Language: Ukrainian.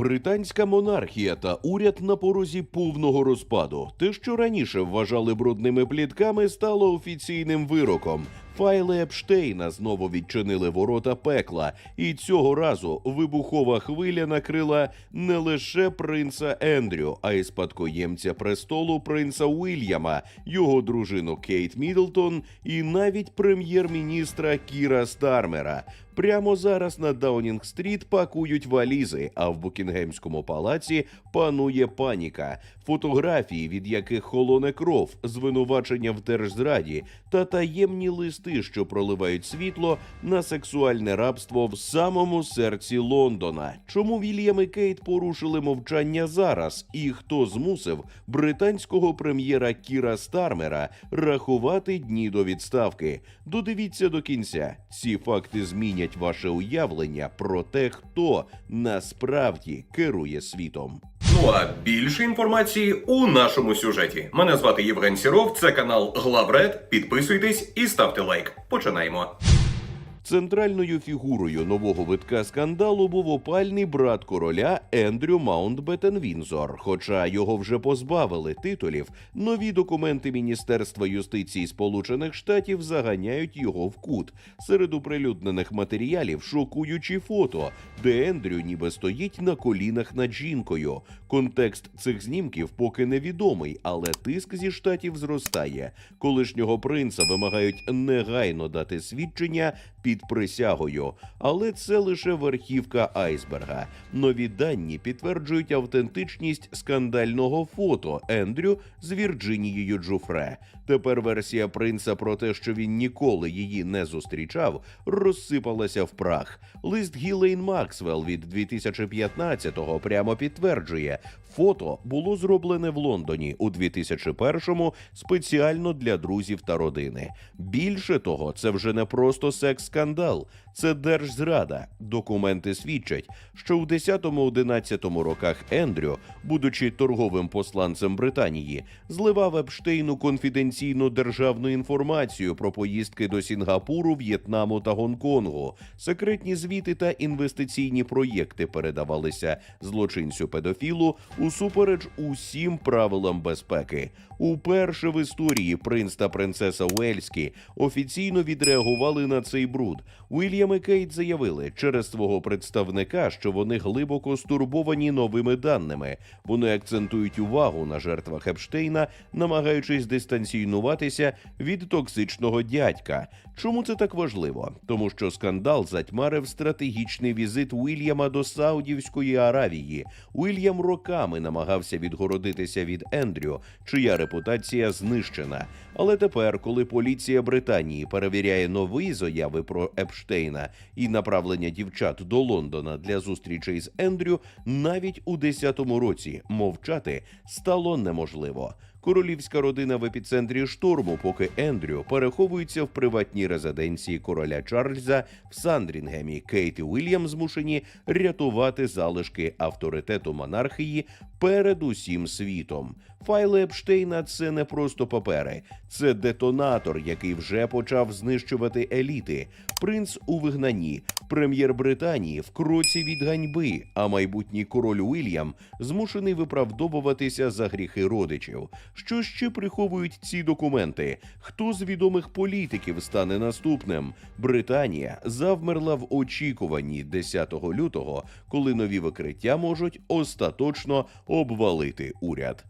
Британська монархія та уряд на порозі повного розпаду. Те, що раніше вважали брудними плітками, стало офіційним вироком. Файли Епштейна знову відчинили ворота пекла, і цього разу вибухова хвиля накрила не лише принца Ендрю, а й спадкоємця престолу принца Уільяма, його дружину Кейт Мідлтон і навіть прем'єр-міністра Кіра Стармера. Прямо зараз на Даунінг-стріт пакують валізи, а в Букінгемському палаці панує паніка. Фотографії, від яких холоне кров, звинувачення в держзраді та таємні листи, що проливають світло на сексуальне рабство в самому серці Лондона. Чому Вільям і Кейт порушили мовчання зараз? І хто змусив британського прем'єра Кіра Стармера рахувати дні до відставки? Додивіться до кінця. Ці факти змінять ваше уявлення про те, хто насправді керує світом. Ну а більше інформації у нашому сюжеті. Мене звати Євген Сіров, це канал Главред. Підписуйтесь і ставте лайк. Починаємо. Центральною фігурою нового витка скандалу був опальний брат короля Ендрю Маунтбеттен Вінзор. Хоча його вже позбавили титулів, нові документи Міністерства юстиції Сполучених Штатів заганяють його в кут. Серед оприлюднених матеріалів шокуючі фото, де Ендрю ніби стоїть на колінах над жінкою. Контекст цих знімків поки невідомий, але тиск зі штатів зростає. Колишнього принца вимагають негайно дати свідчення під присягою, але це лише верхівка айсберга. Нові дані підтверджують автентичність скандального фото Ендрю з Вірджинією Джуфре. Тепер версія принца про те, що він ніколи її не зустрічав, розсипалася в прах. Лист Гілейн Максвелл від 2015-го прямо підтверджує, фото було зроблене в Лондоні у 2001-му спеціально для друзів та родини. Більше того, це вже не просто секс-скандал, це держзрада. Документи свідчать, що у 10-11 роках Ендрю, будучи торговим посланцем Британії, зливав Епштейну конфіденційну державну інформацію про поїздки до Сінгапуру, В'єтнаму та Гонконгу. Секретні звіти та інвестиційні проєкти передавалися злочинцю педофілу усупереч усім правилам безпеки. Уперше в історії принц та принцеса Уельські офіційно відреагували на цей бруд. Уільям і Кейт заявили через свого представника, що вони глибоко стурбовані новими даними. Вони акцентують увагу на жертвах Епштейна, намагаючись дистанціюватися від токсичного дядька. Чому це так важливо? Тому що скандал затьмарив стратегічний візит Уільяма до Саудівської Аравії. Уільям роками намагався відгородитися від Ендрю, чия репутація знищена. Але тепер, коли поліція Британії перевіряє нові заяви про Епштейна і направлення дівчат до Лондона для зустрічей з Ендрю, навіть у 10-му році мовчати стало неможливо. Королівська родина в епіцентрі шторму, поки Ендрю переховується в приватній резиденції короля Чарльза в Сандрінгемі. Кейт і Уільям змушені рятувати залишки авторитету монархії перед усім світом. Файли Епштейна це не просто папери, це детонатор, який вже почав знищувати еліти. Принц у вигнанні, прем'єр Британії в кроці від ганьби, а майбутній король Уільям змушений виправдовуватися за гріхи родичів. Що ще приховують ці документи? Хто з відомих політиків стане наступним? Британія завмерла в очікуванні 10 лютого, коли нові викриття можуть остаточно обвалити уряд.